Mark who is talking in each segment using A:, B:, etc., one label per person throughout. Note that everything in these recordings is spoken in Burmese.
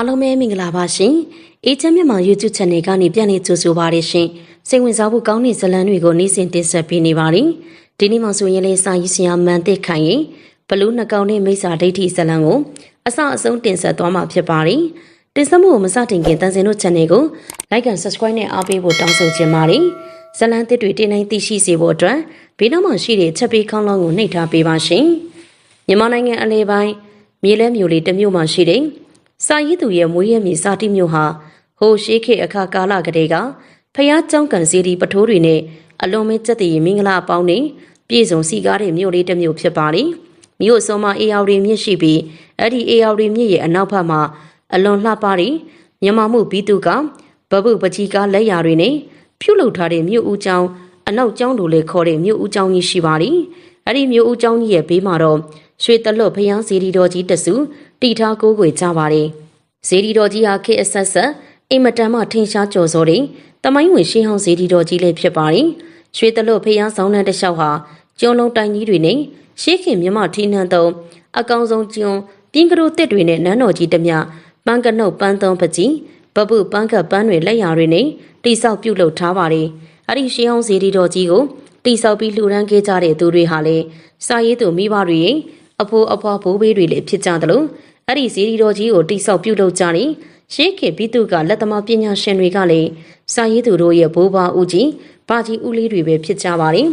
A: အားလုံးပဲမင်္ဂလာပါရှင်။အေးချမ်းမြန်မာ YouTube Channel ကနေပြန်လည်ကြိုဆိုပါရရှင်။စိတ်ဝင်စားဖို့ကောင်းတဲ့ဇာတ်လမ်းတွေကိုနေ့စဉ်တင်ဆက်ပေးနေပါတယ်။ဒီနေ့မှဆိုရင်လည်းစာရေးဆရာမန်တစ်ခိုင်ရင်ဘလူးနှကောင်နဲ့မိစ္ဆာဒိဋ္ဌိဇာတ်လမ်းကိုအစအဆုံးတင်ဆက်သွားမှာဖြစ်ပါတယ်။တင်ဆက်မှုကိုမစတင်ခင်တန်စင်တို့ Channel ကို Like and Subscribe နဲ့အားပေးဖို့တောင်းဆိုချင်ပါတယ်။ဇာတ်လမ်းတစ်တွေတင်နိုင်သိရှိစေဖို့အတွက်ဘေးနောက်မှာရှိတဲ့ချက်ပေးခေါင်းလောင်းကိုနှိပ်ထားပေးပါရှင်။မြန်မာနိုင်ငံအလဲပိုင်းမြေလဲမျိုးလေးတစ်မျိုးမှရှိတဲ့ စာရေးသူရဲ့မွေးရမြေစာတိမျိုးဟာဟိုရှိခေအခါကာလကတည်းကဖျားကြောင်းကန်စီဒီပထိုးတွေနဲ့အလုံးမဲစက်တည်မင်္ဂလာအပေါင်းနဲ့ပြည်စုံစီကားတဲ့မြို့လေးတစ်မြို့ဖြစ်ပါလေမြို့အစုံမှာအေယာဝတီမြစ်ရှိပြီးအဲ့ဒီအေယာဝတီမြစ်ရဲ့အနောက်ဘက်မှာအလွန်လှပတဲ့မြန်မာမှုဘီသူကဘဘုပကြီးကားလက်ရာတွေနဲ့ပြုတ်လုထားတဲ့မြို့ဦးကျောင်းအနောက်ကျောင်းတို့လည်းခေါ်တဲ့မြို့ဦးကျောင်းကြီးရှိပါလေအဲ့ဒီမြို့ဦးကျောင်းကြီးရဲ့ဘေးမှာတော့ ရွှေတလွတ်ဖျားစီဒီတော်ကြီးတစုတီထားကိုးကွယ်ကြပါတယ်။ဇေဒီတော်ကြီးဟာခေတ်အဆက်ဆက်အိမ်မတန်မှထင်ရှားကျော်စောတဲ့တမိုင်းဝင်ရှေးဟောင်းဇေဒီတော်ကြီးလည်းဖြစ်ပါတယ်။ရွှေတလွတ်ဖျားဆောင်တဲ့တလျှောက်ဟာကျွန်းလုံးတိုင်ကြီးတွေနဲ့ရှေးခင်မြမထီနှံသုံးအကောင်ဆုံးကျွန်းပြင်းကရိုတစ်တွေနဲ့နန်းတော်ကြီးတမျှပန်းကနုတ်ပန်းသုံးပကြီးဘပုပန်းကပန်းတွေလက်ရာတွေနဲ့တိဆောက်ပြုတ်လုပ်ထားပါတယ်။အဲ့ဒီရှေးဟောင်းဇေဒီတော်ကြီးကိုတိဆောက်ပြီးလှူဒန်းခဲ့ကြတဲ့သူတွေဟာလည်းစာရေးသူမိဘတွေရဲ့ အဖိုးအဖွားဘိုးဘေးတွေလည်းဖြစ်ကြသလိုအဲ့ဒီဇီရီတော်ကြီးကိုတိဆောက်ပြုလုပ်ကြတယ်ရှေးခေဘိတုကလက်သမားပညာရှင်တွေကလည်းစာရေးသူတို့ရဲ့ဘိုးဘွားဦးကြီးဘာကြီးဦးလေးတွေပဲဖြစ်ကြပါတယ်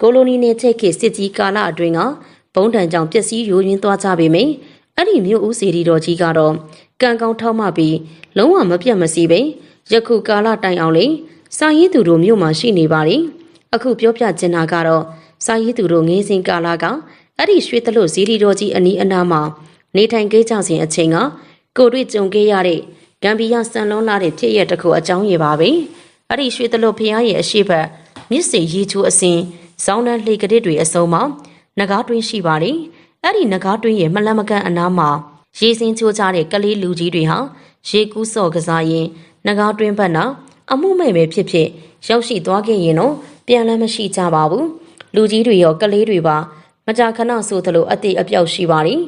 A: ကိုလိုနီနယ်ချက်ခေစစ်ကြီးကာလအတွင်းကဘုံတန်ကြောင့်ပျက်စီးယိုယွင်းသွားကြပေမယ့်အဲ့ဒီမြို့ဦးစီရီတော်ကြီးကတော့ကံကောင်းထောက်မှပြီးလုံးဝမပြတ်မစီပဲယခုကာလတိုင်အောင်လေစာရေးသူတို့မြို့မှာရှိနေပါလေအခုပြောပြချင်တာကတော့စာရေးသူတို့ငေးစဉ်ကာလက အဲ့ဒီရွှေတလို့ဇီရီတော်ကြီးအနီးအနားမှာနေထိုင်ခဲ့ကြစဉ်အချိန်ကကိုတွေ့ကြုံခဲ့ရတဲ့ဂမ်ဘီယာစံလုံးလာတဲ့ဖြစ်ရတစ်ခုအကြောင်းရပါပဲအဲ့ဒီရွှေတလို့ဖျားရဲ့အရှိတ်မြစ်စေရီချူအစင်ဇောင်းတန်းလှေကတစ်တွေအစုံမှာနဂါးတွင်းရှိပါလေအဲ့ဒီနဂါးတွင်းရဲ့မလန့်မကန့်အနားမှာရေစင်းချိုးကြတဲ့ကလေးလူကြီးတွေဟာရေကူးစော့ကစားရင်နဂါးတွင်းဘက်နာအမှုမဲ့ပဲဖြစ်ဖြစ်ရောက်ရှိသွားခဲ့ရင်တော့ပြန်လန်းမရှိကြပါဘူးလူကြီးတွေရောကလေးတွေပါ မကြာခဏဆိုသလိုအသေးအပြောက်ရှိပါတယ်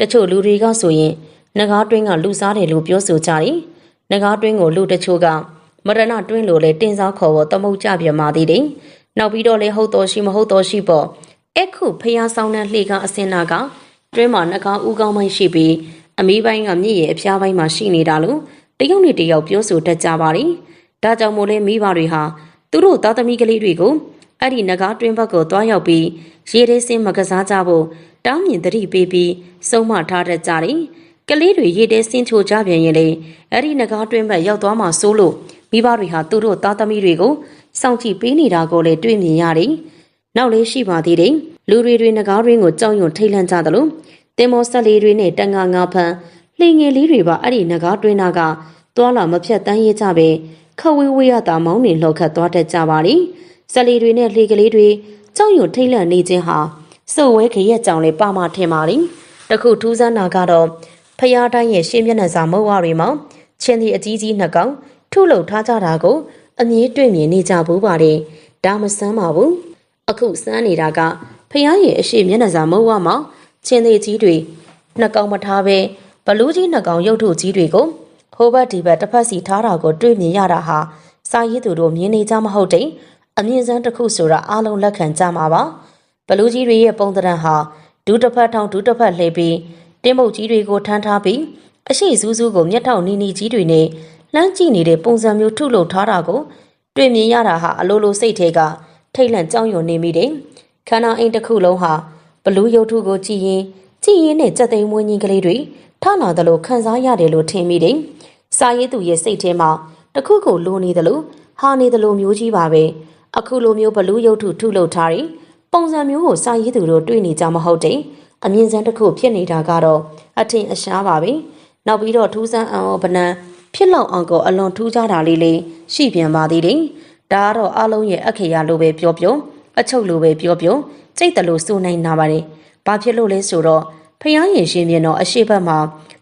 A: တချို့လူတွေကဆိုရင်နဂါးတွင်းကလူစားတယ်လို့ပြောဆိုကြတယ်နဂါးတွင်းကိုလူတချို့ကမရဏတွင်းလို့လဲတင်စားခေါ်ဖို့သမုတ်ကြပြမာသေးတယ်နောက်ပြီးတော့လဲဟုတ်တော်ရှိမဟုတ်တော်ရှိပေါ့အခုဖះဆောင်တဲ့လှေကအစင်နာကတွင်းမှာနဂါးဦးကောင်းပိုင်းရှိပြီးအမီးပိုင်းကမြင့်ရဲ့အဖျားပိုင်းမှာရှိနေတာလို့တယောက်နဲ့တယောက်ပြောဆိုတတ်ကြပါတယ်ဒါကြောင့်မို့လဲမိဘတွေဟာသူတို့သားသမီးကလေးတွေကို အဲ့ဒီနဂါးတွင်းဘက်ကိုတွားရောက်ပြီးရေထဲဆင်းမကစားကြဖို့တောင်းမြင်သတိပေးပြီးစုံမထားတတ်ကြတယ်။ကလေးတွေရေထဲဆင်းချိုကြပြန်ရင်လေအဲ့ဒီနဂါးတွင်းဘက်ရောက်သွားမှစိုးလို့မိဘတွေဟာသူတို့သားသမီးတွေကိုစောင့်ကြည့်ပေးနေတာကိုလည်းတွေ့မြင်ရတယ်။နောက်လေးရှိပါသေးတယ်။လူတွေတွေနဂါးတွင်းကိုကြောက်ရွံ့ထိတ်လန့်ကြသလိုတင်မောဆက်လေးတွေနဲ့တန်ငါငါဖန်လှိငယ်လေးတွေပါအဲ့ဒီနဂါးတွင်းနာကသွာလာမဖြတ်တန်းရေးကြပဲခဝေးဝေးရတာမောင်းနေလှော်ခတ်သွားတတ်ကြပါလိမ့်။ ဆက်လီတွေနဲ့လှေကလေးတွေကြောက်ရွံ့ထိတ်လန့်နေခြင်းဟာစုပ်ဝဲခရက်ကြောင်လေးပါမထင်ပါလိတခုထူးဆန်းတာကတော့ဖျားတိုင်းရဲ့ရှင်းမျက်နှာစာမုတ်ဝတွေမှာချင်းဒီအကြီးကြီးနှစ်ကောင်ထုလုပ်ထားကြတာကို အမြင်တွေ့မြင်နေကြဘူးပါတယ်ဒါမဆန်းပါဘူးအခုစမ်းနေတာကဖျားရဲ့အရှိမျက်နှာစာမုတ်ဝမှာချင်းဒီကြီးတွေနှစ်ကောင်မထားပဲဘလူးကြီးနှစ်ကောင်ရုပ်ထုကြီးတွေကိုဟိုဘက်ဒီဘက်တစ်ဖက်စီထားတာကိုတွေ့မြင်ရတာဟာစာရေးသူတို့မြင်နေကြမဟုတ်တဲ့ အမြင့်စမ်းတစ်ခုဆိုတာအားလုံးလက်ခံကြမှာပါဘလူးကြီးတွေရဲ့ပုံသဏ္ဍာန်ဟာဒူးတစ်ဖက်ထောင်ဒူးတစ်ဖက်လှည့်ပြီးတင်းမုတ်ကြီးတွေကိုထမ်းထားပြီးအရှိစူးစူးကိုမျက်ထောင်နီနီကြီးတွေနဲ့လှမ်းကြည့်နေတဲ့ပုံစံမျိုးထုလုပ်ထားတာကိုတွေ့မြင်ရတာဟာအလိုလိုစိတ်ထဲကထိတ်လန့်ကြောက်ရွံ့နေမိတယ်ခန္ဓာအိမ်တစ်ခုလုံးဟာဘလူးရုပ်ထုကိုကြည့်ရင်ကြည့်ရင်နဲ့ကြက်သိမ်းမွေးကြီးကလေးတွေထလာတယ်လို့ခံစားရတယ်လို့ထင်မိတယ်စာရေးသူရဲ့စိတ်ထဲမှာတခုခုလိုနေတယ်လို့ဟာနေတယ်လို့မျိုးကြီးပါပဲ အခုလိုမျိုးဘလူးရုပ်ထုထုလုပ်ထားတယ်ပုံစံမျိုးကိုစာရေးသူတို့တွေ့နေကြမဟုတ်တဲ့အမြင့်စမ်းတစ်ခုဖြစ်နေတာကတော့အထင်အရှားပါပဲနောက်ပြီးတော့ထူးဆန်းအောင်ဗနံဖြစ်လောက်အောင်ကိုအလွန်ထူးခြားတာလေးလေးရှိပြန်ပါသေးတယ်ဒါကတော့အလုံးရဲ့အခေရလိုပဲပြောပြောအချုပ်လိုပဲပြောပြောစိတ်တလို့စိုးနိုင်နာပါတယ်ဘာဖြစ်လို့လဲဆိုတော့ဖျားရင်ရှင်ပြင်းတော့အရှိဘက်မှာ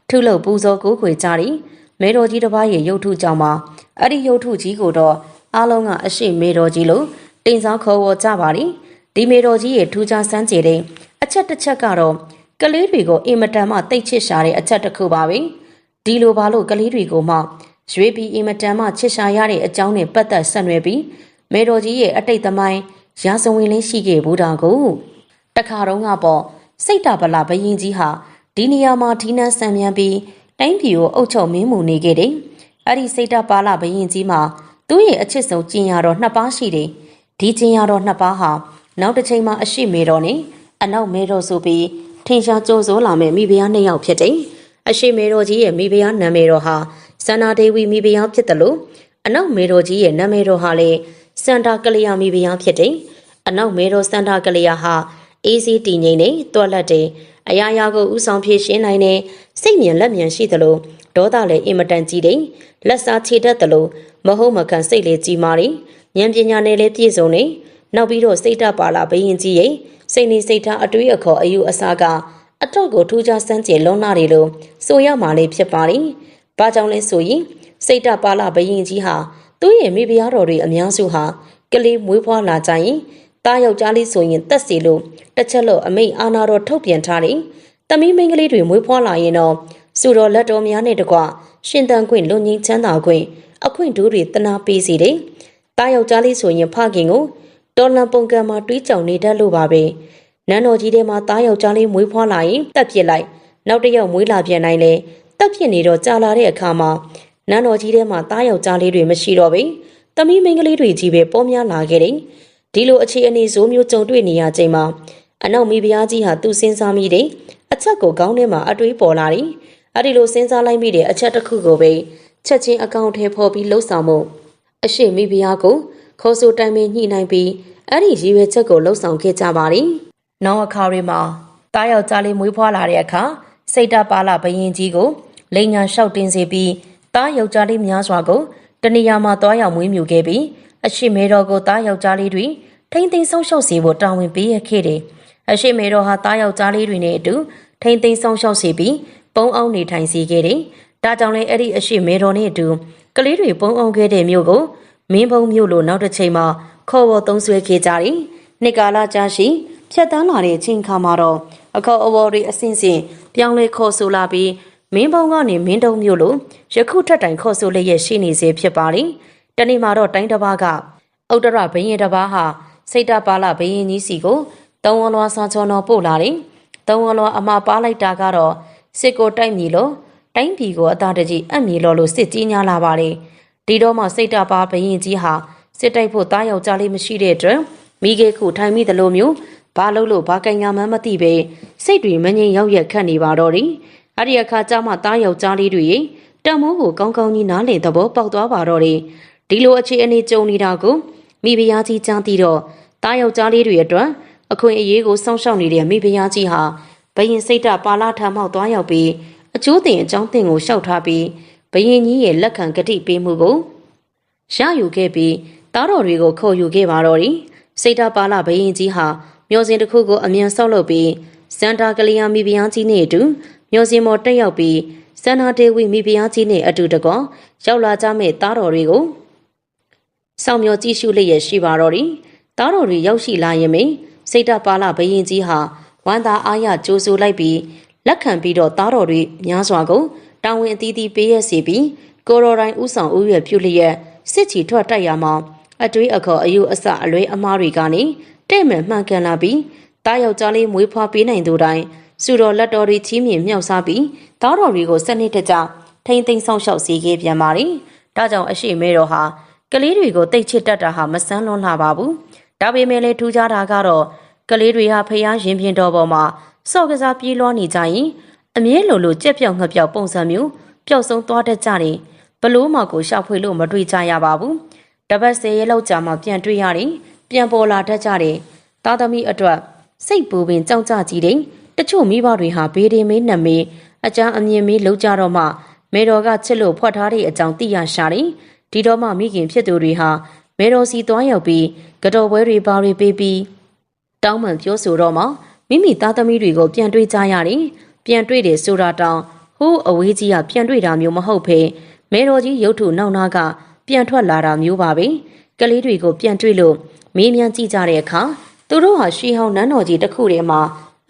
A: ထုလို့ပူဇော်ကိုးခွေကြတယ်မေတော်ကြီးတစ်ပါးရဲ့ရုပ်ထုကြောင့်မှာအဲ့ဒီရုပ်ထုကြီးကိုတော့ အားလုံးကအရှိမေတော်ကြီးလို့တင်စားခေါ်ဝေါ်ကြပါလိမ့်ဒီမေတော်ကြီးရဲ့ထူးခြားစမ်းကြယ်တဲ့အချက်တစ်ချက်ကတော့ကလေးတွေကိုအင်မတန်မှတိတ်ချစ်ရှာတဲ့အချက်တစ်ခုပါပဲဒီလိုပါလို့ကလေးတွေကိုမှရွေးပြီးအင်မတန်မှချစ်ရှာရတဲ့အကြောင်းနဲ့ပတ်သက်ဆက်နွယ်ပြီးမေတော်ကြီးရဲ့အတိတ်သမိုင်းရာဇဝင်လေးရှိခဲ့ဘူးတာကိုတခါတော့ကပေါ့စိတ်တပလာဘရင်ကြီးဟာဒီနေရာမှာဒီနန်းဆံမြန်ပြီးတိုင်းပြည်ကိုအုပ်ချုပ်မင်းမူနေခဲ့တယ်။အဲ့ဒီစိတ်တပါလာဘရင်ကြီးမှာ သူ့ရဲ့အချစ်ဆုံးကျင်ရတော်နှစ်ပါးရှိတယ်။ဒီကျင်ရတော်နှစ်ပါးဟာနောက်တစ်ချိန်မှာအရှိမေတော်နဲ့အနောက်မေတော်ဆိုပြီးထင်ရှားကြိုးစိုးလာမဲ့မိဖုရားနှစ်ယောက်ဖြစ်တယ်။အရှိမေတော်ကြီးရဲ့မိဖုရားနာမည်တော်ဟာစန္ဒာဒေဝီမိဖုရားဖြစ်တယ်လို့အနောက်မေတော်ကြီးရဲ့နာမည်တော်ဟာလည်းစန္ဒာကလျာမိဖုရားဖြစ်တယ်။အနောက်မေတော်စန္ဒာကလျာဟာအေးစီးတည်ငြိမ်နေတွက်လက်တယ်အရာရာကိုဥဆောင်ဖြည့်ရှင်းနိုင်တဲ့စိတ်မြင်လက်မြင်ရှိသလို ဒေါသလည်းအင်မတန်ကြီးတယ်လက်စားခြေတတ်သလိုမဟုတ်မကန်စိတ်လေးကြီးမာတယ်ဉာဏ်ပညာနဲ့လည်းပြည့်စုံနေနောက်ပြီးတော့စိတ်တပါလာဘရင်ကြီးရဲ့စိတ်နေစိတ်ထားအတွေးအခေါ်အယူအဆကအတော့ကိုထူးခြားစမ်းကြယ်လုံးနာတယ်လို့ဆိုရမှာလေးဖြစ်ပါတယ်။ဘာကြောင့်လဲဆိုရင်စိတ်တပါလာဘရင်ကြီးဟာသူ့ရဲ့မိဖုရားတော်တွေအများစုဟာကလေးမွေးဖွားလာကြရင်တားယောက်ျားလေးဆိုရင်တက်စီလို့တစ်ချက်လို့အမိတ်အာနာတော်ထုတ်ပြန်ထားတယ်။တမီးမင်းကလေးတွေမွေးဖွားလာရင်တော့ စုတော်လက်တော်များနဲ့တကွရှင်တန်ခွင့်လွန်ငင်းချမ်းသာခွင့်အခွင့်ဒူးတွေတနာပေးစီတယ်။တားယောက်ျားလေးဆိုရင်ဖခင်ကိုတော်လန်ပုံကံမှာတွေးကြောင်နေတတ်လို့ပါပဲ။နန်းတော်ကြီးထဲမှာတားယောက်ျားလေးမွေးဖွားလာရင်တက်ပြစ်လိုက်နောက်တစ်ယောက်မွေးလာပြန်နိုင်လေတက်ပြစ်နေတော့ကြာလာတဲ့အခါမှာနန်းတော်ကြီးထဲမှာတားယောက်ျားလေးတွေမရှိတော့ဘူး။တမီးမင်းကလေးတွေကြီးပဲပေါ်များလာခဲ့တယ်။ဒီလိုအခြေအနေဆိုးမျိုးကြုံတွေ့နေရချိန်မှာအနောက်မိဖုရားကြီးဟာသူစဉ်းစားမိတယ်အချက်ကိုခေါင်းထဲမှာအတွေးပေါ်လာတယ် အဲ့ဒီလိုစဉ်းစားလိုက်မိတဲ့အချက်တစ်ခုကိုပဲချက်ချင်းအကောင့်ထဲပေါ်ပြီးလှုပ်ဆောင်မှုအရှိမိဖုရားကိုခေါ်ဆိုတိုင်ပင်ညှိနှိုင်းပြီးအဲ့ဒီရည်ရွယ်ချက်ကိုလှုပ်ဆောင်ခဲ့ကြပါတယ်နောက်အခါတွေမှာတားယောက်ျားလေးမွေးဖွားလာတဲ့အခါစိတ်တပါလာဘရင်ကြီးကိုလိန်ညာလျှောက်တင်စေပြီးတားယောက်ျားလေးများစွာကိုတနေရာမှာတွားရောက်မွေးမြူခဲ့ပြီးအရှိမေတော်ကိုတားယောက်ျားလေးတွေထိမ့်သိမ်းဆုံးရှုပ်စီဖို့တာဝန်ပေးရခဲ့တယ်။အရှိမေတော်ဟာတားယောက်ျားလေးတွေနဲ့အတူထိမ့်သိမ်းဆုံးရှုပ်စီပြီး ပုံအောင်နေထိုင်စေခဲ့တယ်။ဒါကြောင့်လည်းအဲ့ဒီအရှိမေတော်နဲ့အတူကလေးတွေပုံအောင်ခဲ့တဲ့မြို့ကိုမင်းဘုံမြို့လိုနောက်တစ်ချိန်မှာခေါ်ဝေါ်သုံးဆွဲခဲ့ကြတယ်။နှစ်ကာလကြာရှိဖြတ်တန်းလာတဲ့အချိန်ခါမှာတော့အခေါ်အဝေါ်တွေအစဉ်စဉ်ပြောင်းလဲခေါ်ဆိုလာပြီးမင်းဘုံကနေမင်းတုံမြို့လိုယခုထက်တိုင်ခေါ်ဆိုလျက်ရှိနေစေဖြစ်ပါလိမ့်။တနေ့မှာတော့တိုင်းတစ်ပါးကဥတ္တရဘင်းရင်တစ်ပါးဟာစိတ်တပါလာဘင်းရင်ကြီးစီကိုတုံဝလွားစာချောတော်ပို့လာတယ်။တုံဝလွားအမပါလိုက်တာကတော့ စစ်ကိုတိုက်မြည်လို့တိုင်းပြည်ကိုအသာတကြီးအမြည်လို့လို့စစ်ကြီးညာလာပါလေ။ဒီတော့မှစိတ်တပါဘရင်ကြီးဟာစစ်တိုက်ဖို့တားယောက်ျားလေးမရှိတဲ့အတွက်မိကေခုထိုင်မိသလိုမျိုးဘာလို့လို့ဘာကင်ညာမှန်းမသိပဲစိတ်တွေမငြိမ်ရောက်ရက်ခတ်နေပါတော့တယ်။အဲ့ဒီအခါကျမှတားယောက်ျားလေးတွေတံမိုးကိုကောင်းကောင်းကြီးနားလည်သဘောပေါက်သွားပါတော့တယ်။ဒီလိုအခြေအနေကြုံနေတာကိုမိဖုရားကြီးကြားသိတော့တားယောက်ျားလေးတွေအတွက်အခွင့်အရေးကိုစောင့်ရှောက်နေတဲ့မိဖုရားကြီးဟာ ဘယင်စိတ်တပါလာထမောက်သွားရောက်ပြီးအကျိုးတင်အကြောင်းတင်ကိုရှောက်ထားပြီးဘယင်ကြီးရဲ့လက်ခံဂတိပေးမှုကိုရယူခဲ့ပြီးတားတော်တွေကိုခေါ်ယူခဲ့ပါတော့တယ်စိတ်တပါလာဘယင်ကြီးဟာမျိုးစင်တစ်ခုကိုအမြန်ဆောက်လုပ်ပြီးစန္ဒာကလျာမိဖုရားကြီးနဲ့အတူမျိုးစင်မော်တက်ရောက်ပြီးစန္ဒာဒေဝီမိဖုရားကြီးနဲ့အတူတကောရောက်လာကြမဲ့တားတော်တွေကိုစောင့်မျှော်ကြည့်ရှုလျက်ရှိပါတော့တယ်။တားတော်တွေရောက်ရှိလာရင်မင်းစိတ်တပါလာဘယင်ကြီးဟာ ဝမ်းသာအားရကြိုးဆိုလိုက်ပြီးလက်ခံပြီးတော့တားတော်တွေများစွာကိုတာဝန်အသီးသီးပေးရစီပြီးကိုရိုတိုင်းဥဆောင်ဥရွယ်ပြုလျက်စစ်ချီထွက်တိုက်ရမှာအတွေးအခေါ်အယူအဆအလွဲအမားတွေကနေတဲ့မှန်မှန်ကန်လာပြီးတားယောက်ျားလေးမွေးဖွားပေးနိုင်သူတိုင်းစုတော်လက်တော်တွေချီးမြှင့်မြောက်စားပြီးတားတော်တွေကိုစနစ်တကျထိမ့်သိမ်းဆောင်ရှောက်စီခဲ့ပြန်ပါလေ။ဒါကြောင့်အရှိမဲတော်ဟာကလေးတွေကိုတိတ်ချစ်တတ်တာဟာမဆန်းလွန်းလှပါဘူး။ဒါပေမဲ့လည်းထူးခြားတာကတော့ ကလေးတွေဟာဖျားရင်ပြင်တော်ပေါ်မှာစော့ကစားပြေးလွှားနေကြရင်အမြဲလိုလိုကြက်ပြောင်ငှက်ပြောင်ပုံစံမျိုးပျောက်ဆုံးသွားတတ်ကြတယ်ဘလို့မှကိုရှောက်ဖွေလို့မတွေ့ကြရပါဘူးတပတ်စေရဲလောက်ကြာမှပြန်တွေ့ရတယ်ပြန်ပေါ်လာတတ်ကြတယ်သားသမီးအတွက်စိတ်ပူပင်ကြောက်ကြကြည့်တယ်တချို့မိဘတွေဟာဘေးရင်မေးနှမေးအကြမ်းအမြင်မေးလောက်ကြတော့မှမေတော်ကချစ်လို့ဖွက်ထားတဲ့အကြောင်းသိရရှာတယ်ဒီတော့မှမိခင်ဖြစ်သူတွေဟာမေတော်စီသွားရောက်ပြီးကတော်ပွဲတွေပါတွေပေးပြီး တောင်းပန်ပြောဆိုတော့မှမိမိသားသမီးတွေကိုပြန်တွေ့ကြရတယ်။ပြန်တွေ့တယ်ဆိုတာတောင်ဟိုးအဝေးကြီးကပြန်တွေ့တာမျိုးမဟုတ်ဖေ။မဲတော်ကြီးရုတ်ထုနောက်နာကပြန်ထွက်လာတာမျိုးပါပဲ။ကလေးတွေကိုပြန်တွေ့လို့မေးမြန်းကြည့်ကြတဲ့အခါသူတို့ဟာရှီဟောင်းနန်းတော်ကြီးတစ်ခုထဲမှာ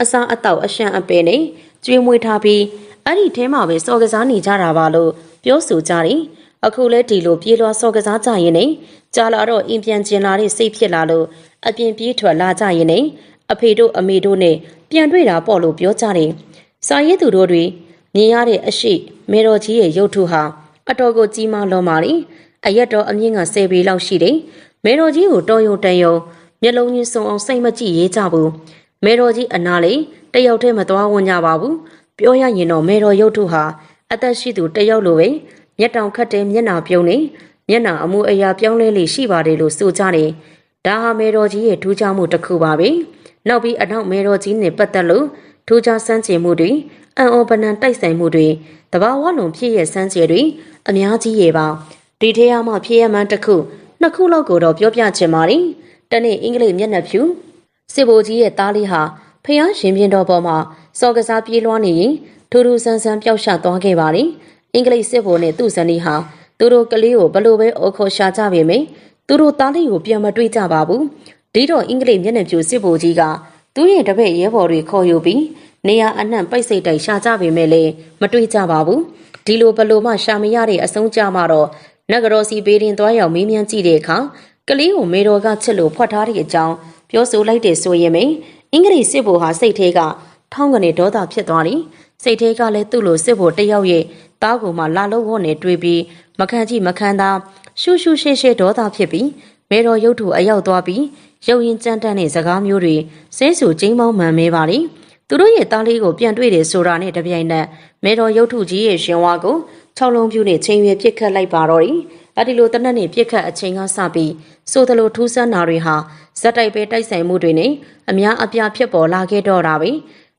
A: အစားအသောက်အရှံအပယ်နဲ့ကျွေးမွေးထားပြီးအဲ့ဒီထဲမှာပဲစော်ကစားနေကြတာပါလို့ပြောဆိုကြတယ်အခုလဲဒီလိုပြေးလွှားစော်ကစားကြရင်နေကြာလာတော့အင်ပြန်ကျင်လာတဲ့စိတ်ဖြစ်လာလို့ အပြင်ပြေးထွက်လာကြရင်နေအဖေတို့အမေတို့နဲ့ပြန်တွေ့တာပေါ့လို့ပြောကြတယ်စာရေးသူတို့တွေမြင်ရတဲ့အရှိမေတော်ကြီးရဲ့ရုပ်ထုဟာအတော်ကိုကြီးမားလွန်ပါလေအရက်တော်အမြင့်က10ပေလောက်ရှိတယ်မေတော်ကြီးကိုတော်ရုံတန်ရုံမျက်လုံးချင်းစုံအောင်စိတ်မကြည့်ရေးကြဘူးမေတော်ကြီးအနာလေးတယောက်တည်းမသွားဝင်ကြပါဘူးပြောရရင်တော့မေတော်ရုပ်ထုဟာအသက်ရှိသူတယောက်လိုပဲမျက်တောင်ခတ်တဲ့မျက်နှာပြုံးနေမျက်နှာအမူအရာပြောင်းလဲလေရှိပါတယ်လို့ဆိုကြတယ် ဒါဟာမေတော်ကြီးရဲ့ထူးခြားမှုတစ်ခုပါပဲနောက်ပြီးအနောက်မေတော်ကြီးနဲ့ပတ်သက်လို့ထူးခြားစမ်းချင်မှုတွေအံ့ဩပနံတိုက်ဆိုင်မှုတွေတဘာဝလုံးဖြစ်ရဲ့စမ်းချေတွေအများကြီးရဲ့ပါဒီထဲမှာဖြစ်ရမှန်းတစ်ခုနှစ်ခုလောက်ကိုတော့ပြောပြချင်ပါတယ်တနေ့အင်္ဂလိပ်မျက်နှာဖြူစစ်ဘိုလ်ကြီးရဲ့သားလေးဟာဖျားရှင်ပြင်းတော်ပေါ်မှာစော်ကစားပြေးလွှားနေရင်ထူးထူးဆန်းဆန်းပျောက်ရှသွားခဲ့ပါတယ်အင်္ဂလိပ်စစ်ဘိုလ်နဲ့သူ့ဇနီးဟာသူတို့ကလေးကိုဘလို့ပဲအခေါ်ရှာကြပေမယ့် သူတို့သားလေးကိုပြန်မတွေ့ကြပါဘူးဒီတော့အင်္ဂလိပ်မျက်နှာဖြူစစ်ဘိုလ်ကြီးကသူ့ရဲ့တပည့်ရဲဘော်တွေခေါ်ယူပြီးနေရာအနှံ့ပိတ်စိတ်တိုက်ရှာကြပေမဲ့လည်းမတွေ့ကြပါဘူးဒီလိုဘလို့မှရှာမရတဲ့အဆုံးကြမှာတော့နဂရောစီဘေးရင်သွားရောက်မေးမြန်းကြည့်တဲ့အခါကလေးကိုမေတော်ကချစ်လို့ဖွက်ထားတဲ့အကြောင်းပြောဆိုလိုက်တယ်ဆိုရင်မင်းအင်္ဂလိပ်စစ်ဘိုလ်ဟာစိတ်ထဲကထောင်းကနေဒေါသဖြစ်သွားတယ်စိတ်ထဲကလည်းသူ့လိုစစ်ဘိုလ်တယောက်ရဲ့တားကိုမှလာလို့ဝတ်နေတွေ့ပြီးမခံကြည့်မခံသာ ရှူရှူရှေ့ရှေ့ဒေါသဖြစ်ပြီးမေတော်ရုပ်ထုအရောက်သွားပြီးရုပ်ရင်ကြမ်းတမ်းတဲ့စကားမျိုးတွေဆဲဆူကျင်းမောင်းမှန်မဲပါလေသူတို့ရဲ့တားလေးကိုပြန်တွေ့တယ်ဆိုတာနဲ့တပြိုင်နက်မေတော်ရုပ်ထုကြီးရဲ့ရှင်ဝါကို၆လုံးပြူနဲ့ချိန်ရွယ်ပြစ်ခတ်လိုက်ပါတော့တယ်အဲ့ဒီလိုတနက်နေ့ပြစ်ခတ်အချိန်ကစပြီးဆိုသလိုထူးဆန်းတာတွေဟာဇက်တိုက်ပဲတိုက်ဆိုင်မှုတွေနဲ့အများအပြားဖြစ်ပေါ်လာခဲ့တော့တာပဲ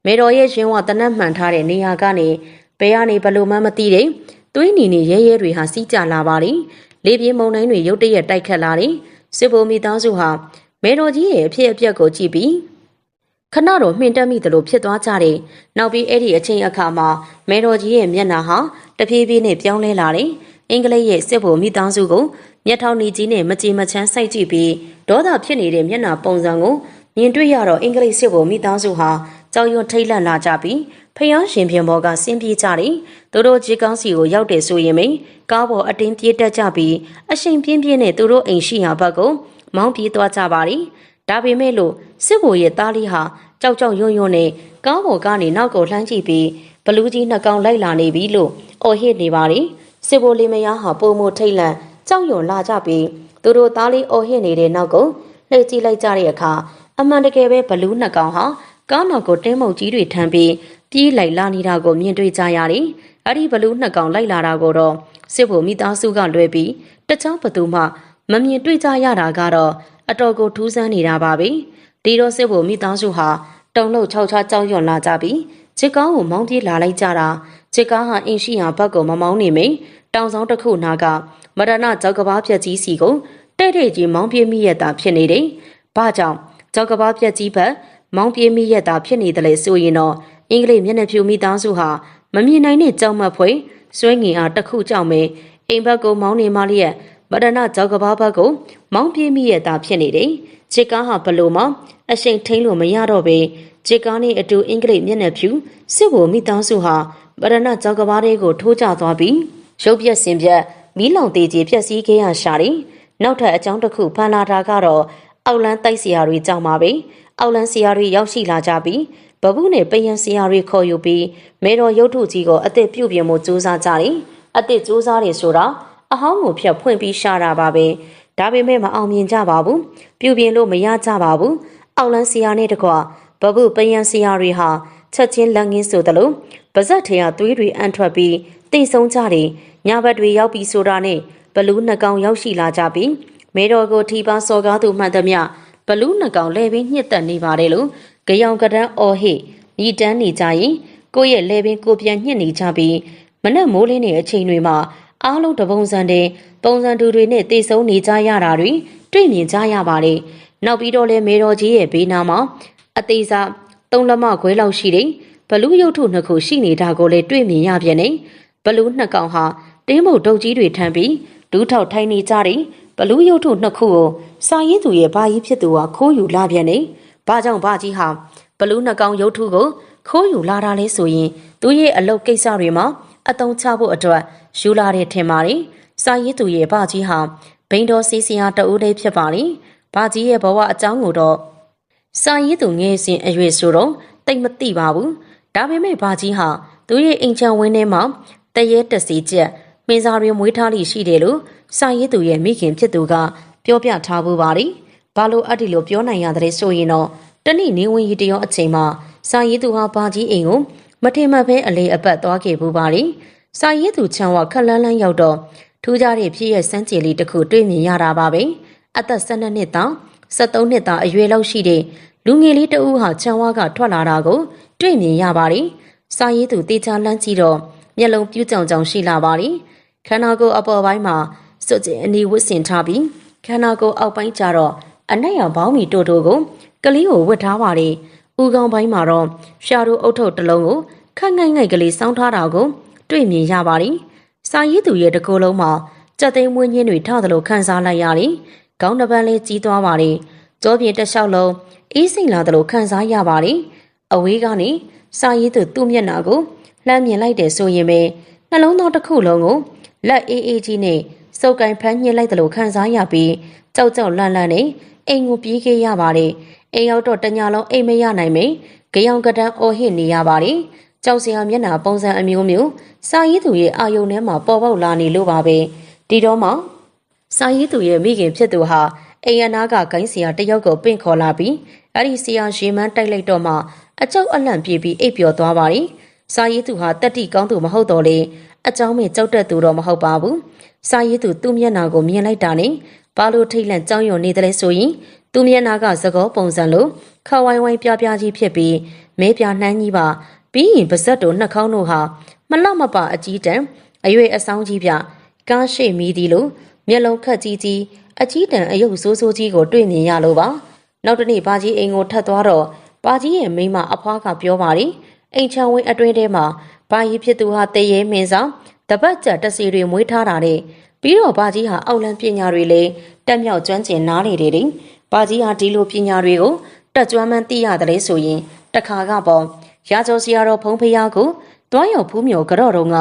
A: မေတော်ရဲ့ရှင်ဝါတနက်မှန်ထားတဲ့နေရာကနေဘယ်ကနေဘလို့မှမသိတဲ့သွေးနီနေရဲရဲတွေဟာစီးကြလာပါလေ လေပြင်းမုန်တိုင်းတွေရုတ်တရက်တိုက်ခတ်လာတယ်စစ်ဘုံမိသားစုဟာမေတော်ကြီးရဲ့အဖြစ်အပျက်ကိုကြည့်ပြီးခဏတော့မှင်တက်မိသလိုဖြစ်သွားကြတယ်။နောက်ပြီးအဲ့ဒီအချိန်အခါမှာမေတော်ကြီးရဲ့မျက်နှာဟာတဖြည်းဖြည်းနဲ့ပြောင်းလဲလာတယ်။အင်္ဂလိပ်ရဲ့စစ်ဘုံမိသားစုကိုမျက်ထောင်နေကြီးနဲ့မကြည်မချမ်းစိုက်ကြည့်ပြီးဒေါသဖြစ်နေတဲ့မျက်နှာပုံစံကိုမြင်တွေ့ရတော့အင်္ဂလိပ်စစ်ဘုံမိသားစုဟာ ကြောင်ရွံထိတ်လန့်လာကြပြီးဖျားရှင်ပြင်ပေါ်ကဆင်းပြေးကြတယ်။သူတို့ကြီးကောင်းစီကိုရောက်တယ်ဆိုရင်မင်းကားပေါ်အတင်းပြေးတက်ကြပြီးအရှိန်ပြင်းပြင်းနဲ့သူတို့အိမ်ရှိရာဘက်ကိုမောင်းပြေးသွားကြပါလိ။ဒါပေမဲ့လို့စစ်ဘိုလ်ရဲ့သားလေးဟာကြောက်ကြောက်ရွံ့ရွံ့နဲ့ကားပေါ်ကနေနောက်ကိုလှမ်းကြည့်ပြီးဘလူးကြီးနှကောင်လိုက်လာနေပြီလို့အော်ဟစ်နေပါလိ။စစ်ဘိုလ်လေးမယားဟာပုံမထိတ်လန့်ကြောက်ရွံ့လာကြပြီးသူတို့သားလေးအော်ဟစ်နေတဲ့နောက်ကိုလှည့်ကြည့်လိုက်ကြတဲ့အခါအမှန်တကယ်ပဲဘလူးနှကောင်ဟာ ကားနောက်ကိုတင်းမုတ်ကြီးတွေထမ်းပြီးပြေးလိုက်လာနေတာကိုမြင်တွေ့ကြရတယ်။အဲ့ဒီဘလူးနှစ်ကောင်လိုက်လာတာကိုတော့စစ်ဘုံမိသားစုကလွဲပြီးတခြားဘသူမှမမြင်တွေ့ကြရတာကတော့အတော်ကိုထူးဆန်းနေတာပါပဲ။ဒီတော့စစ်ဘုံမိသားစုဟာတုံလို့ခြောက်ခြားကြောက်ရွံ့လာကြပြီးချစ်ကောင်းကိုမောင်းပြေးလာလိုက်ကြတာချစ်ကားဟာအင်းရှိရာဘက်ကိုမမောင်းနေမိတောင်ဆောင်တစ်ခုနာကမရဏကြောက်ကဘာပြက်ကြီးစီကိုတဲ့တဲ့ကြီးမောင်းပြေးမိရတာဖြစ်နေတယ်။ဘာကြောင့်ကြောက်ကဘာပြက်ကြီးဘက် မောင်းပြေးမိရတာဖြစ်နေတယ်လေဆိုရင်တော့အင်္ဂလိပ်မျက်နှာဖြူမိသားစုဟာမမြင်နိုင်တဲ့ကြောက်မက်ဖွယ်စွဲငင်အားတစ်ခုကြောင့်ပဲအိမ်ဘက်ကိုမောင်းနေမှလျက်ဗဒနာကြောက်ကဘာဘက်ကိုမောင်းပြေးမိရတာဖြစ်နေတယ်။ချစ်ကားဟာဘလို့မှအရှိန်ထိန်လို့မရတော့ပဲချစ်ကားနဲ့အတူအင်္ဂလိပ်မျက်နှာဖြူစစ်ဘိုမိသားစုဟာဗဒနာကြောက်ကဘာတွေကိုထိုးကျသွားပြီးရုပ်ပြက်စင်ပြက်မီးလောင်သေးကြီးပြက်စီးခဲ့ရရှာတယ်။နောက်ထပ်အကြောင်းတစ်ခုဖန်လာတာကတော့အောက်လန်းတိုက်စရာတွေကြောင့်ပါပဲ။ အောက်လန်းစရာတွေရောက်ရှိလာကြပြီးဘဘူးနဲ့ပယံစရာတွေခေါ်ယူပြီးမေတော်ရုပ်ထုကြီးကိုအသက်ပြုတ်ပြင်မှုစူးစမ်းကြတယ်။အသက်စူးစမ်းတယ်ဆိုတာအဟောင်းကိုဖြတ်ဖွင့်ပြီးရှာတာပါပဲ။ဒါပေမဲ့မအောင်မြင်ကြပါဘူး။ပြုတ်ပြင်လို့မရကြပါဘူး။အောက်လန်းစရာနဲ့တကွဘဘူးပယံစရာတွေဟာချက်ချင်းလက်ငင်းဆိုသလိုပါဇက်ထဲကသွေးတွေအန်ထွက်ပြီးတိတ်ဆုံးကြတယ်။ညဘက်တွေရောက်ပြီးဆိုတာနဲ့ဘလူးနှကောင်ရောက်ရှိလာကြပြီးမေတော်ကိုထီပါစော်ကားသူမှန်သမျှ ဘလူးနှကောင်လဲပြီးညှစ်တက်နေပါတယ်လို့ကြောင်ကရန်အော်ဟစ်ညီတန်းနေကြရင်ကိုယ့်ရဲ့လဲပင်ကိုပြန်ညှစ်နေကြပြီးမနက်မိုးလင်းတဲ့အချိန်တွေမှာအားလုံးတပုံစံတဲ့ပုံစံတူတွေနဲ့တိတ်ဆုံးနေကြရတာတွေတွေ့မြင်ကြရပါတယ်။နောက်ပြီးတော့လဲမေတော်ကြီးရဲ့ဘေးနားမှာအသေးစားသုံးလက်မခွဲလောက်ရှိတဲ့ဘလူးရုပ်ထုနှစ်ခုရှိနေတာကိုလည်းတွေ့မြင်ရပြန်နေဘလူးနှစ်ကောင်ဟာတင်းမုတ်ဒုတ်ကြီးတွေထမ်းပြီးဒူးထောက်ထိုင်နေကြတယ် ဘလူးရုပ်ထုနှစ်ခုကိုစာရင်းသူရဲ့ဘာကြီးဖြစ်သူကခိုးယူလာပြန်နေ။ဘာကြောင့်ဘာကြီးဟာဘလူးနှကောင်ရုပ်ထုကိုခိုးယူလာတာလဲဆိုရင်သူရဲ့အလုပ်ကိစ္စတွေမှာအတုံးချဖို့အတွက်ယူလာတဲ့ထင်ပါတယ်။စာရေးသူရဲ့ဗကြီးဟာဘိန်းတော်စီစီယာတအူးလေးဖြစ်ပါလိ။ဗကြီးရဲ့ဘဝအကြောင်းကိုတော့စာရေးသူငယ်စဉ်အရွယ်ဆိုတော့တိတ်မသိပါဘူး။ဒါပေမဲ့ဗကြီးဟာသူရဲ့အိမ်ချံဝင်းထဲမှာတရဲတစီချက် မင်းစားတွေမွေးထားလိရှိတယ်လို့စာရေးသူရဲ့မိခင်ဖြစ်သူကပြောပြထားဖို့ပါလိ။ဘာလို့အဲ့ဒီလိုပြောနိုင်ရတဲ့ဆိုရင်တော့တနေ့နေဝင်ရီတရောအချိန်မှာစာရေးသူဟာဘာကြီးအိမ်ကိုမထင်မှတ်ဘဲအလေအပတ်သွားခဲ့ဘူးပါလိ။စာရေးသူချမ်းဝခက်လန်းလန်းရောက်တော့ထူးခြားတဲ့ဖြစ်ရဲ့စမ်းကြယ်လေးတစ်ခုတွေ့မြင်ရတာပါပဲ။အသက်12နှစ်တောင်73နှစ်သားအရွယ်လောက်ရှိတဲ့လူငယ်လေးတဦးဟာချမ်းဝါကထွက်လာတာကိုတွေ့မြင်ရပါလိ။စာရေးသူတေချာလန်းကြည့်တော့မျက်လုံးပြူးကြောင်ကြောင်ရှိလာပါလိ။ ခန္ဓာကိုယ်အပေါ်ပိုင်းမှာစွတ်ကျင်အနီဝတ်ဆင်ထားပြီးခန္ဓာကိုယ်အောက်ပိုင်းကျတော့အနက်ရောင်ဘောင်းမီတိုတိုကိုကလေးကိုဝတ်ထားပါလေ။ဦးခေါင်းပိုင်းမှာတော့ရှာတို့အုတ်ထုတ်တစ်လုံးကိုခက်ငိုက်ငိုက်ကလေးစောင်းထားတာကိုတွေ့မြင်ရပါလိ။စာရေးသူရဲ့တကိုယ်လုံးမှာကြက်သိမ်းမွေးညင်းတွေထသလိုခန်းစားလိုက်ရလိ။ခေါင်းတစ်ပန်းလေးကြီးသွားပါလေ။ကြောပြင်တစ်လျှောက်လုံးအေးစိမ်လာသလိုခန်းစားရပါလိ။အဝေးကနေစာရေးသူသူ့မျက်နှာကိုလှမ်းမြင်လိုက်တယ်ဆိုရင်ပဲနှလုံးသားတစ်ခုလုံးကို လက်အေးအေးကြီးနဲ့စုပ်ကင်ဖမ်းညှစ်လိုက်တယ်လို့ခံစားရပြီးကြောက်ကြောက်လန့်လန့်နဲ့အိမ်ကိုပြေးခဲ့ရပါတယ်အိမ်ရောက်တော့တညာလုံးအိမ်မရနိုင်မေကြောင်ကတန်းအော်ဟစ်နေရပါတယ်ကြောက်စရာမျက်နှာပုံစံအမျိုးမျိုးစာရေးသူရဲ့အာယုံထဲမှာပေါ်ပေါက်လာနေလို့ပါပဲဒီတော့မှစာရေးသူရဲ့မိခင်ဖြစ်သူဟာအိမ်ရနာကဂိုင်းဆရာတယောက်ကိုပင့်ခေါ်လာပြီးအဲ့ဒီဆရာရေမန်းတိုက်လိုက်တော့မှအကြောက်အလန့်ပြေးပြီးအိပ်ပျော်သွားပါတယ် စာရေးသူဟာတက်တိကောင်းသူမဟုတ်တော့လေအကြောင်းမဲ့ကြောက်တက်သူတော့မဟုတ်ပါဘူးစာရေးသူသူ့မျက်နှာကိုမြင်လိုက်တာနဲ့ဘာလို့ထိတ်လန့်ကြောက်ရွံ့နေတယ်လဲဆိုရင်သူ့မျက်နှာကသကောပုံစံလိုခဝိုင်းဝိုင်းပြပြကြီးဖြစ်ပြီးမဲပြနှမ်းကြီးပါပြီးရင်ပါဇက်တို့နှာခေါင်းတို့ဟာမလမပအကြီးတန်းအရွယ်အဆောင်ကြီးပြကားရှိမီသည်လိုမျက်လုံးခက်ကြီးကြီးအကြီးတန်းအယုတ်ဆိုးဆိုးကြီးကိုတွေ့မြင်ရလို့ပါနောက်တနေ့ဘာကြီးအိမ်ကိုထပ်သွားတော့ဘာကြီးရဲ့မိမအဖွားကပြောပါလိ အိမ်ချောင်းဝင်းအတွင်းထဲမှာဘာကြီးဖြစ်သူဟာတရေမင်းဆောင်တပတ်ကြတစီတွေမွေးထားတာနဲ့ပြီးတော့ဘာကြီးဟာအောက်လန်းပညာတွေလည်းတက်မြောက်ကျွမ်းကျင်နားလေတယ်တင်ဘာကြီးဟာဒီလိုပညာတွေကိုတက်ကျွမ်းမှန်းသိရတယ်လေဆိုရင်တခါကပေါ့ရာကျော်ဆရာတော်ဖုံးဖျားကိုတွားရောက်ဖူးမြော်ကြော့တော်က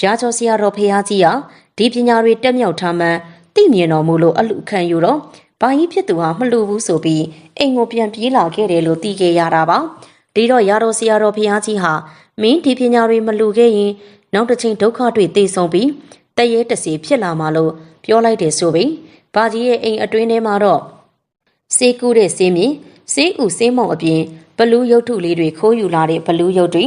A: ရာကျော်ဆရာတော်ဖျားကြီးဟာဒီပညာတွေတက်မြောက်ထားမှန်းသိမြင်တော်မူလို့အလူခံယူတော့ဘာကြီးဖြစ်သူဟာမလူဘူးဆိုပြီးအိမ်ကိုပြန်ပြေးလာခဲ့တယ်လို့သိခဲ့ရတာပါ ဒီတော့ရာတော်ဆရာတော်ဖျားကြီးဟာမင်းဒီပညာတွေမလူခဲ့ရင်နောက်တစ်ချိန်ဒုက္ခတွေသိဆုံးပြီးတရေတစီဖြစ်လာမှလို့ပြောလိုက်တယ်ဆိုပြီးဘာကြီးရဲ့အိမ်အတွင်းထဲမှာတော့စေးကူးတဲ့စေးမြင်စေးဥစေးမောင်အပြင်ဘလူးရုပ်ထုလေးတွေခိုးယူလာတဲ့ဘလူးရုပ်တွေ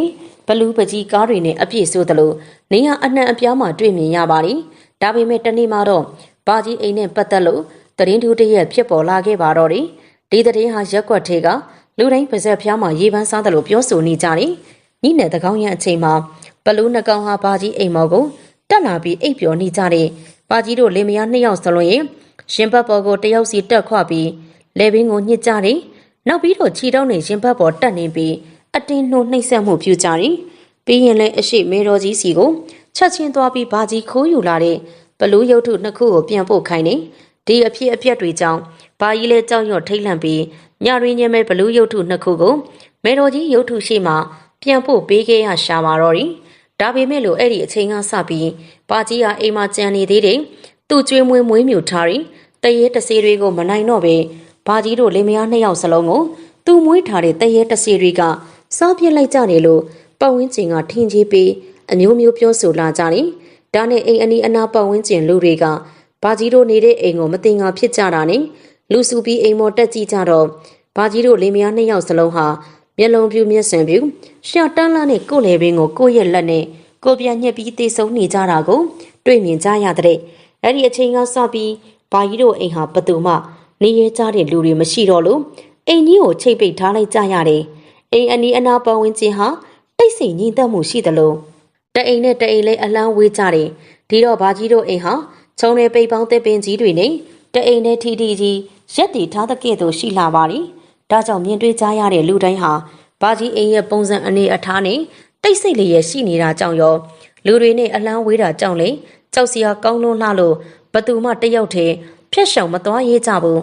A: ဘလူးပကြီးကားတွေနဲ့အပြည့်ဆိုသလိုနေရအနှံ့အပြားမှာတွေ့မြင်ရပါလိဒါပေမဲ့တနေ့မှတော့ဘာကြီးအိမ်နဲ့ပတ်သက်လို့တရင်ထူးတရက်ဖြစ်ပေါ်လာခဲ့ပါတော့တယ်ဒီတရင်ဟာရက်ွက်ထဲက လူတိုင်းပါဇက်ဖျားမှာရေပန်းစားတယ်လို့ပြောဆိုနေကြတယ်ညနဲ့တကောင်းရန်အချိန်မှာဘလူးနှကောင်ဟာဘာကြီးအိမ်မော်ကိုတက်လာပြီးအိပ်ပျော်နေကြတဲ့ဘာကြီးတို့လင်မယားနှစ်ယောက်စလုံးရင်ရှင်ဘတ်ပေါ်ကိုတယောက်စီတက်ခွပြီးလေဘင်းကိုညှစ်ကြတယ်နောက်ပြီးတော့ခြေတောင်းနေရှင်ဘတ်ပေါ်တက်နေပြီးအတင်းနှိုးနှိမ့်ဆက်မှုပြုကြတယ်ပြီးရင်လည်းအရှိမေတော်ကြီးစီကိုချက်ချင်းသွားပြီးဘာကြီးခိုးယူလာတဲ့ဘလူးရုပ်ထုနှစ်ခုကိုပြန်ပို့ခိုင်းတယ်ဒီအဖြစ်အပျက်တွေကြောင့်ဘာကြီးလဲကြောက်ရွံ့ထိတ်လန့်ပြီး ညရင်းညမဲဘလူးရုပ်ထုနှစ်ခုကိုမေတော်ကြီးရုပ်ထုရှိမှပြန်ပို့ပေးခဲ့ရရှာပါတော့တယ်။ဒါပေမဲ့လို့အဲ့ဒီအချိန်ကစပြီးပါကြီးဟာအိမ်မှာကြံနေသေးတယ်။သူ့ကျွေးမွေးမွေးမြူထားပြီးတရေတစေတွေကိုမနိုင်တော့ပဲဘာကြီးတို့လင်မယားနှစ်ယောက်စလုံးကိုသူ့မွေးထားတဲ့တရေတစေတွေကစားပြစ်လိုက်ကြတယ်လို့ပတ်ဝန်းကျင်ကထင်ကြီးပြီးအမျိုးမျိုးပြောဆိုလာကြတယ်။ဒါနဲ့အိမ်အနီးအနားပတ်ဝန်းကျင်လူတွေကဘာကြီးတို့နေတဲ့အိမ်ကိုမတင်ငါဖြစ်ကြတာနဲ့ လူစုပြီးအိမ်မော်တက်ကြည့်ကြတော့ဘာကြီးတို့လင်မယားနှစ်ယောက်စလုံးဟာမျက်လုံးပြူမျက်စံပြူရှာတန်းလာနဲ့ကိုယ်လေပင်ကိုကိုယ့်ရဲ့လက်နဲ့ကိုပြန်ညှက်ပြီးတေဆုံးနေကြတာကိုတွေ့မြင်ကြရတဲ့အဲ့ဒီအချိန်ကစပြီးဘာကြီးတို့အိမ်ဟာဘသူမှနေရကြတဲ့လူတွေမရှိတော့လို့အိမ်ကြီးကိုချိတ်ပိတ်ထားလိုက်ကြရတယ်အိမ်အနီးအနားပတ်ဝန်းကျင်ဟာတိတ်ဆိတ်ငြိမ်သက်မှုရှိသလိုတအိမ်နဲ့တအိမ်လေးအလန်းဝေးကြတယ်ဒီတော့ဘာကြီးတို့အိမ်ဟာခြုံရပိတ်ပေါင်းတဲ့ပင်ကြီးတွေနဲ့တအိမ်နဲ့ထီထီကြီး ရက်တီထားတဲ့ကဲ့သို့ရှိလာပါလိဒါကြောင့်မြင်တွေ့ကြရတဲ့လူတိုင်းဟာဘာကြီးအိမ်ရဲ့ပုံစံအနေအထားနဲ့တိတ်ဆိတ်လေးရဲ့ရှိနေတာကြောင့်ရောလူတွေနဲ့အလန်းဝေးတာကြောင့်လေကြောက်စရာကောင်းလွန်းလှလို့ဘသူမှတယောက်တည်းဖြက်ရှောင်မသွားရေးကြဘူး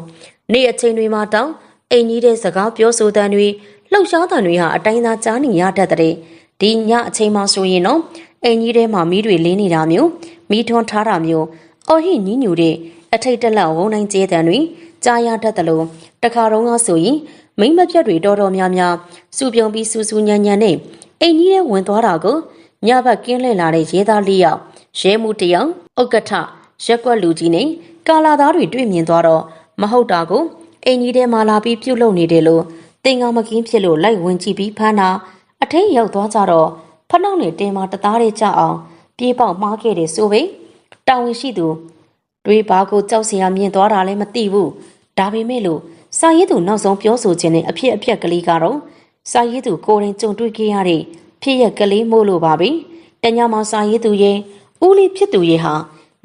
A: နေ့အချိန်တွေမှာတောင်အိမ်ကြီးတဲ့စကားပြောဆိုတန်တွေလှုပ်ရှားတံတွေဟာအတိုင်းသာကြားနေရတတ်တဲ့ဒီညအချိန်မှဆိုရင်တော့အိမ်ကြီးထဲမှာမီးတွေလင်းနေတာမျိုးမီးထွန်းထားတာမျိုးအော်ဟိညင်းညူတဲ့အထိတ်တလန့်ဝုန်းတိုင်းကျဲတံတွေ ကြားရတတ်တယ်လို့တခါတော့ကဆိုရင်မိမ့်မပြတ်တွေတော်တော်များများစူပြုံပြီးစူစူညံညံနဲ့အိမ်ကြီးထဲဝင်သွားတာကိုညဘက်ကင်းလှည့်လာတဲ့ရဲသားလေးယောက်ရဲမှုတယောက်ဥက္ကဋ္ဌရက်ကွက်လူကြီးနဲ့ကာလာသားတွေတွေ့မြင်သွားတော့မဟုတ်တာကိုအိမ်ကြီးထဲမှာလာပြီးပြုတ်လုံနေတယ်လို့တင်ကောင်မကင်းဖြစ်လို့လိုက်ဝင်ကြည့်ပြီးဖမ်းတာအထိတ်ရောက်သွားကြတော့ဖနှောက်နဲ့တင်မာတသားလေးကြအောင်ပြေးပေါက်မှားခဲ့တယ်ဆိုပေတောင်ဝင်ရှိသူတွေဘာကိုကြောက်စရာမြင်သွားတာလည်းမသိဘူး ဒါပေမဲ့လို့စာရေးသူနောက်ဆုံးပြောဆိုခြင်းနဲ့အဖြစ်အပျက်ကလေးကတော့စာရေးသူကိုယ်တိုင်ကြုံတွေ့ခဲ့ရတဲ့ဖြစ်ရက်ကလေးမို့လို့ပါပဲတညမှာစာရေးသူရဲ့ဦးလေးဖြစ်သူရဲ့ဟာ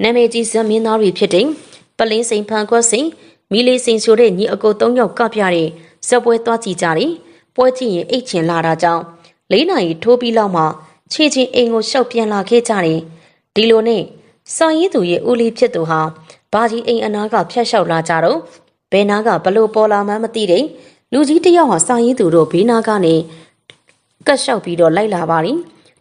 A: နာမည်ကြီးဇက်မင်းသားတွေဖြစ်တဲ့ပလင်းစိန်ဖန်ခွက်စိန်မီလေးစိန်ဆိုတဲ့ညီအကို၃ယောက်ကပြတဲ့ဇက်ပွဲသွားကြည့်ကြတယ်ပွဲကြည့်ရင်အိတ်ချင်လာတာကြောင့်လေးနာရီထိုးပြီးလောက်မှခြေချင်းအိမ်ကိုရှောက်ပြန်လာခဲ့ကြတယ်ဒီလိုနဲ့စာရေးသူရဲ့ဦးလေးဖြစ်သူဟာဘာကြီးအိမ်အနာကဖျက်လျှောက်လာကြတော့ ဘယ်နာကဘလို့ပေါ်လာမှန်းမသိတဲ့လူကြီးတယောက်ဟာစာရေးသူတို့ဘေးနာကနေကတ်လျှောက်ပြီးတော့လိုက်လာပါလိ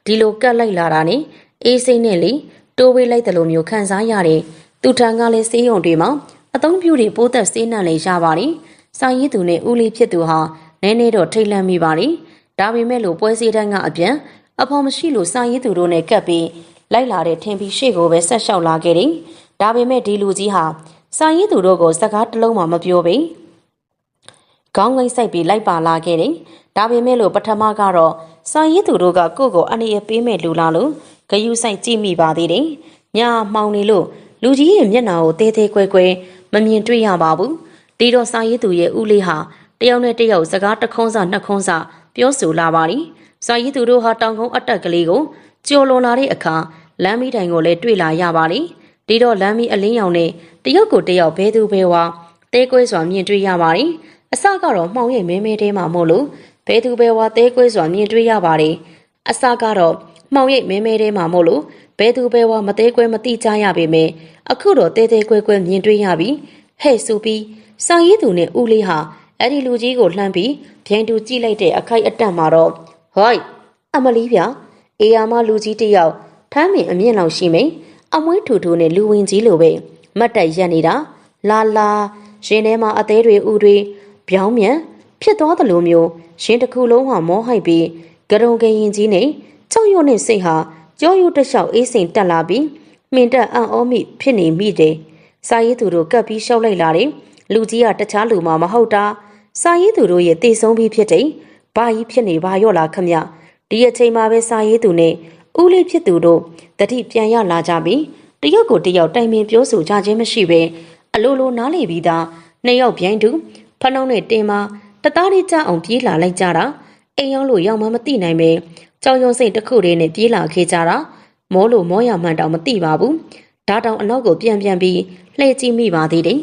A: ဒီလိုကတ်လိုက်လာတာနဲ့အေးစိမ့်နဲ့လေတိုးဝေးလိုက်တယ်လို့မျိုးခံစားရတယ်သူထံကလည်းစေးရုံတွေမှာအသုံးပြုတွေပိုးသက်စေးနှံလေးရပါလိစာရေးသူနဲ့ဦးလေးဖြစ်သူဟာနည်းနည်းတော့ထိတ်လန့်မိပါလိဒါပေမဲ့လို့ပွဲစည်းတိုင်းကအပြန်အဖော်မရှိလို့စာရေးသူတို့နဲ့ကပ်ပြီးလိုက်လာတဲ့ထင်ပြီးရှေ့ကိုပဲဆက်လျှောက်လာခဲ့တယ်ဒါပေမဲ့ဒီလူကြီးဟာ စာရေးသူတို့ကိုစကားတစ်လုံးမှမပြောပေခေါင်းငိမ့်ဆိုင်ပြီးလိုက်ပါလာခဲ့တယ်။ဒါပေမဲ့လို့ပထမကတော့စာရေးသူတို့ကကိုယ့်ကိုအနေရပေးမဲ့လူလာလို့ဂယုဆိုင်ကြည့်မိပါသေးတယ်။ညာမှောင်နေလို့လူကြီးရဲ့မျက်နှာကိုတဲတဲကွဲကွဲမမြင်တွေ့ရပါဘူး။ဒီတော့စာရေးသူရဲ့ဦးလေးဟာတယောက်နဲ့တယောက်စကားတစ်ခွန်းစာနှစ်ခွန်းစာပြောဆိုလာပါလိ။စာရေးသူတို့ဟာတောင်ကုန်းအတက်ကလေးကိုကြော်လွန်လာတဲ့အခါလမ်းမီးတိုင်ကိုလည်းတွေ့လာရပါလိ။ ဒီတော့လမ်းမီးအလင်းရောင်နဲ့တယောက်ကိုတယောက်ဘဲသူဘဲဝါတဲကွဲစွာမြင်တွေ့ရပါတယ်။အစကတော့မှောင်ရိပ်မဲမဲတဲမှာမို့လို့ဘဲသူဘဲဝါတဲကွဲစွာမြင်တွေ့ရပါတယ်။အစကတော့မှောင်ရိပ်မဲမဲတဲမှာမို့လို့ဘဲသူဘဲဝါမတဲကွဲမတိကြရပေမဲ့အခုတော့တဲတဲကွဲကွဲမြင်တွေ့ရပြီ။ဟဲ့ဆိုပြီးစာရေးသူနဲ့ဦးလေးဟာအဲ့ဒီလူကြီးကိုလှမ်းပြီးဗျိုင်းတူကြည့်လိုက်တဲ့အခိုက်အတန့်မှာတော့ဟိုက်အမလီဗျာအေယာမလူကြီးတယောက်ထမ်းမင်အမြင့်လောက်ရှိမိန် အမွှေးထူထူနဲ့လူဝင်ကြီးလိုပဲမတ်တက်ရက်နေတာလာလာရင်ထဲမှာအသေးတွေဥတွေပြောင်းမြန်ဖြစ်သွားသလိုမျိုးရင်တစ်ခုလုံးဟာမောဟိုက်ပြီးကရုံကရင်ကြီးနဲ့ကြောက်ရွံ့တဲ့စိတ်ဟာကြောရုတ်တလျှောက်အေးစိမ်တက်လာပြီးမင်တက်အံ့ဩမိဖြစ်နေမိတယ်။စာရေးသူတို့ကပ်ပြီးရှောက်လိုက်လာတယ်။လူကြီးကတခြားလူမှမဟုတ်တာ။စာရေးသူတို့ရဲ့တည်ဆုံးပြီးဖြစ်တယ်။ဘာကြီးဖြစ်နေပါရော့လားခမ။ဒီအချိန်မှာပဲစာရေးသူနဲ့ ဦးလေးဖြစ်သူတို့တတိပြန်ရလာကြပြီးတယောက်ကိုတယောက်တိုင်ပင်ပြောဆိုကြခြင်းမရှိဘဲအလိုလိုနားလေပြီးသားနှစ်ယောက်ပြိုင်တူဖနှုံးနဲ့တင်မတသားလေးကြအောင်ပြေးလာလိုက်ကြတာအိမ်ရောက်လို့ရောက်မှမသိနိုင်ပဲကြောင်ရုံစိတ်တစ်ခုတည်းနဲ့ပြေးလာခဲ့ကြတာမောလို့မောရမှန်တောင်မသိပါဘူးဒါတောင်အနောက်ကိုပြန်ပြန်ပြီးလှည့်ကြည့်မိပါသေးတယ်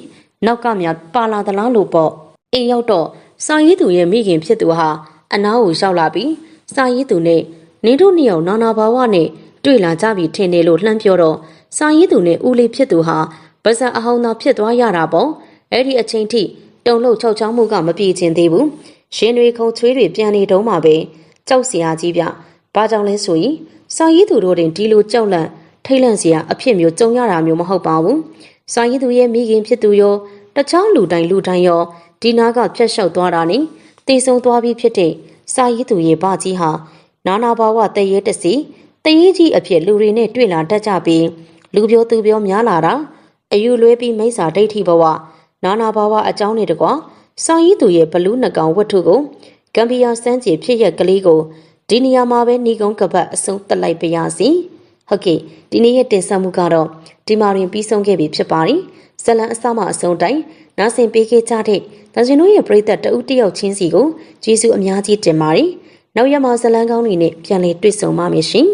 A: နောက်ကမြပါလာသလားလို့ပေါ့အိမ်ရောက်တော့စာရေးသူရဲ့မိခင်ဖြစ်သူဟာအနားကိုရောက်လာပြီးစာရေးသူနဲ့ နေတို့နှစ်ယောက်နာနာဘာဝနဲ့တွေ့လာကြပြီထင်တယ်လို့လှမ်းပြောတော့စာရေးသူနဲ့ဦးလေးဖြစ်သူဟာပါဇက်အဟောင်းသာဖြစ်သွားရတာပေါ့အဲ့ဒီအချိန်ထိတုံလို့ခြောက်ချောင်းမှုကမပြေချင်သေးဘူးရှင်တွေခုံချွေးတွေပြန်နေတုံးမှာပဲကြောက်စရာကြီးပြဘာကြောင့်လဲဆိုရင်စာရေးသူတို့တင်ဒီလိုကြောက်လန့်ထိတ်လန့်စရာအဖြစ်မျိုးကြုံရတာမျိုးမဟုတ်ပါဘူးစာရေးသူရဲ့မိခင်ဖြစ်သူရောတခြားလူတိုင်းလူတိုင်းရောဒီနာကဖြတ်လျှောက်သွားတာနဲ့တည်ဆုံသွားပြီးဖြစ်တဲ့စာရေးသူရဲ့ဘာကြီးဟာ နာနာဘာဝတရေတစီတရေကြီးအဖြစ်လူတွေနဲ့တွေ့လာတတ်ကြပြီးလူပြောသူပြောများလာတာအယူလွဲပြီးမိစ္ဆာဒိဋ္ဌိဘဝနာနာဘာဝအကြောင်းတွေတကွာဆောင်းရီသူရဲ့ဘလူးနှကောင်ဝတ္ထုကိုဂမ်ဘီယာစန်းကျေဖြစ်ရက်ကလေးကိုဒီနေရာမှာပဲဏီကုန်းကပတ်အဆုံးတက်လိုက်ပါရစီဟုတ်ကဲ့ဒီနေ့ရဲ့တင်ဆက်မှုကတော့ဒီမှာရင်ပြီးဆုံးခဲ့ပြီဖြစ်ပါတယ်ဇလန်အစမှအဆုံးတိုင်းနားဆင်ပေးခဲ့ကြတဲ့ဒါဇင်တို့ရဲ့ပရိသတ်တဦးတယောက်ချင်းစီကိုကျေးဇူးအများကြီးတင်ပါတယ် နောက်ရမှာဇလန်ကောင်းတွေနဲ့ပြန်လည်တွေ့ဆုံပါမယ်ရှင်